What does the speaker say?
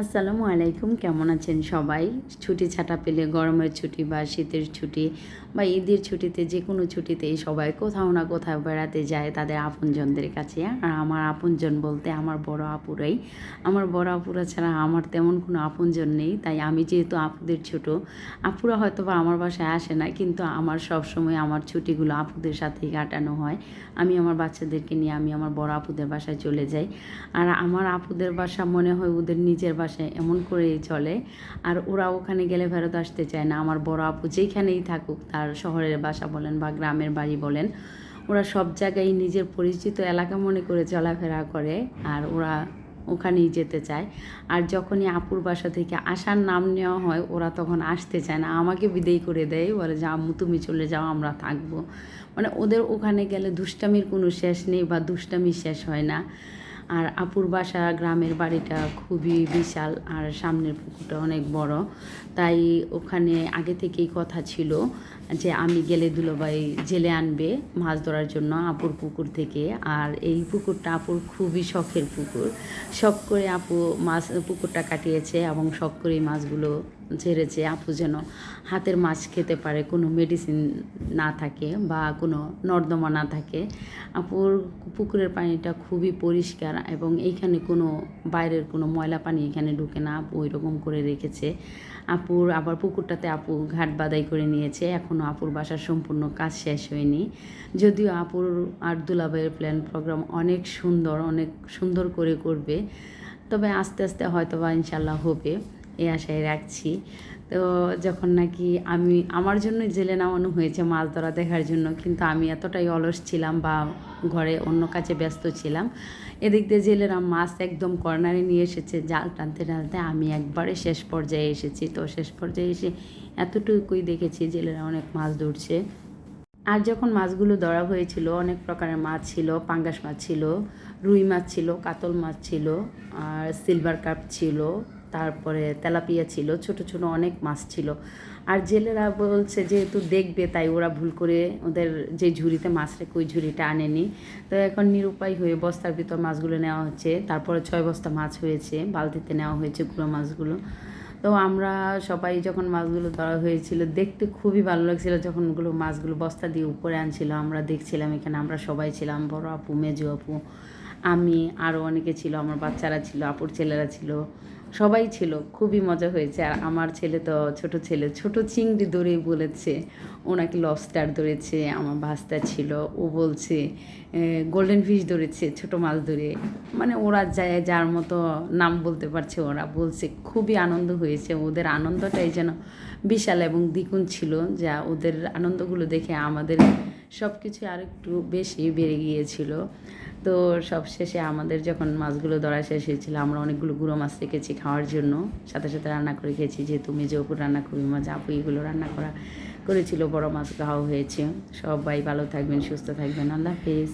আসসালামু আলাইকুম, কেমন আছেন সবাই? ছুটি ছাটা পেলে গরমের ছুটি বা শীতের ছুটি বা ঈদের ছুটিতে যে কোনো ছুটিতেই সবাই কোথাও না কোথাও বেড়াতে যায় তাদের আপনজনদের কাছে। আর আমার আপনজন বলতে আমার বড় আপুরাই। আমার বড় আপুরা ছাড়া আমার তেমন কোনো আপনজন নেই, তাই আমি যেহেতু আপুদের ছোট, আপুরা হয়তো বা আমার বাসায় আসে না, কিন্তু আমার সব সময় আমার ছুটিগুলো আপুদের সাথেই কাটানো হয়। আমি আমার বাচ্চাদেরকে নিয়ে, আমি আমার বড় আপুদের বাসায় চলে যাই। আর আমার আপুদের বাসা মনে হয় ওদের নিজের বাসায় এমন করেই চলে। আর ওরা ওখানে গেলে ফেরত আসতে চায় না। আমার বড় আপু যেখানেই থাকুক, তার শহরের বাসা বলেন বা গ্রামের বাড়ি বলেন, ওরা সব জায়গায় নিজের পরিচিত এলাকা মনে করে চলাফেরা করে আর ওরা ওখানেই যেতে চায়। আর যখনই আপুর বাসা থেকে আসার নাম নেওয়া হয়, ওরা তখন আসতে চায় না। আমাকে বিদেয় করে দেয়, বলে যে আম্মু, তুমি চলে যাও, আমরা থাকব। মানে ওদের ওখানে গেলে দুষ্টামির কোনো শেষ নেই বা দুষ্টামি শেষ হয় না। আর আপুর বাসা গ্রামের বাড়িটা খুবই বিশাল আর সামনের পুকুরটা অনেক বড়। তাই ওখানে আগে থেকেই কথা ছিল যে আমি গেলে দুলোবাই জেলে আনবে মাছ ধরার জন্য আপুর পুকুর থেকে। আর এই পুকুরটা আপুর খুবই শখের পুকুর। শখ করে আপু মাছ, পুকুরটা কাটিয়েছে এবং শখ করে মাছগুলো ছেড়েছে আপু যেন হাতের মাছ খেতে পারে, কোনো মেডিসিন না থাকে বা কোনো নর্দমা না থাকে। আপুর পুকুরের পানিটা খুবই পরিষ্কার এবং এইখানে কোনো বাইরের কোনো ময়লা পানি এখানে ঢুকে না, আপু ওই রকম করে রেখেছে। আপুর আবার পুকুরটাতে আপু ঘাট বাদাই করে নিয়েছে এখনও আপুর বাসার সম্পূর্ণ কাজ শেষ হয়নি। যদিও আপুর আর দুলাভাইয়ের প্ল্যান প্রোগ্রাম অনেক সুন্দর অনেক সুন্দর করে করবে, তবে আস্তে আস্তে হয়তো বা ইনশাল্লাহ হবে। এই আশায় রাখছি। তো যখন নাকি আমি, আমার জন্য জেলে নামানো হয়েছে মাছ ধরা দেখার জন্য, কিন্তু আমি এতটাই অলস ছিলাম বা ঘরে অন্য কাজে ব্যস্ত ছিলাম, এদিক দিয়ে জেলেরা মাছ একদম কর্নারে নিয়ে এসেছে, জাল টানতে টানতে আমি একবারে শেষ পর্যায়ে এসেছি। তো শেষ পর্যায়ে এসে এতটুকুই দেখেছি জেলেরা অনেক মাছ ধরছে। আর যখন মাছগুলো ধরা হয়েছিল, অনেক প্রকারের মাছ ছিল, পাঙ্গাস মাছ ছিল, রুই মাছ ছিল, কাতল মাছ ছিল, আর সিলভার কাপ ছিল তারপরে তেলাপিয়া ছিল, ছোট ছোট অনেক মাছ ছিল। আর জেলেরা বলছে যেহেতু দেখবে তাই ওরা ভুল করে ওদের যে ঝুড়িতে মাছ রেখে ওই ঝুড়িটা আনেনি। তো এখন নিরুপায় হয়ে বস্তার ভিতর মাছগুলো নেওয়া হচ্ছে। তারপরে ছয় বস্তা মাছ হয়েছে, বালতিতে নেওয়া হয়েছে গুঁড়ো মাছগুলো। তো আমরা সবাই যখন মাছগুলো ধরা হয়েছিল, দেখতে খুবই ভালো লাগছিল। যখন ওগুলো মাছগুলো বস্তা দিয়ে উপরে আনছিল, আমরা দেখছিলাম এখানে, আমরা সবাই ছিলাম, বড় আপু, মেজো আপু, আমি আরও অনেকে ছিল, আমার বাচ্চারা ছিল, আপুর ছেলেরা ছিল। সবাই ছিল, খুবই মজা হয়েছে। আর আমার ছেলে তো ছোট ছেলে, ছোট চিংড়ি ধরেই বলেছে ও নাকি লবস্টার ধরেছে আমার ভাস্তা ছিল। ও বলছে গোল্ডেন ফিশ ধরেছে ছোট মাছ ধরে। মানে ওরা যায় যার মতো নাম বলতে পারছে ওরা। বলছে, খুবই আনন্দ হয়েছে। ওদের আনন্দটাই যেন বিশাল এবং দ্বিগুণ ছিল, যা ওদের আনন্দগুলো দেখে আমাদের সব কিছু আর একটু বেশি বেড়ে গিয়েছিল। তো সব শেষে আমাদের যখন মাছগুলো ধরা শেষ হয়েছিল, আমরা অনেকগুলো গুঁড়ো মাছ রেখেছি খাওয়ার জন্য। সাথে সাথে রান্না করে খেয়েছি, যেহেতু মেজে ওপর রান্না খুবই মাছ আপু এগুলো রান্না করা করেছিল, বড় মাছ খাওয়া হয়েছে। সবাই ভালো থাকবেন, সুস্থ থাকবেন। আল্লাহ হাফেজ।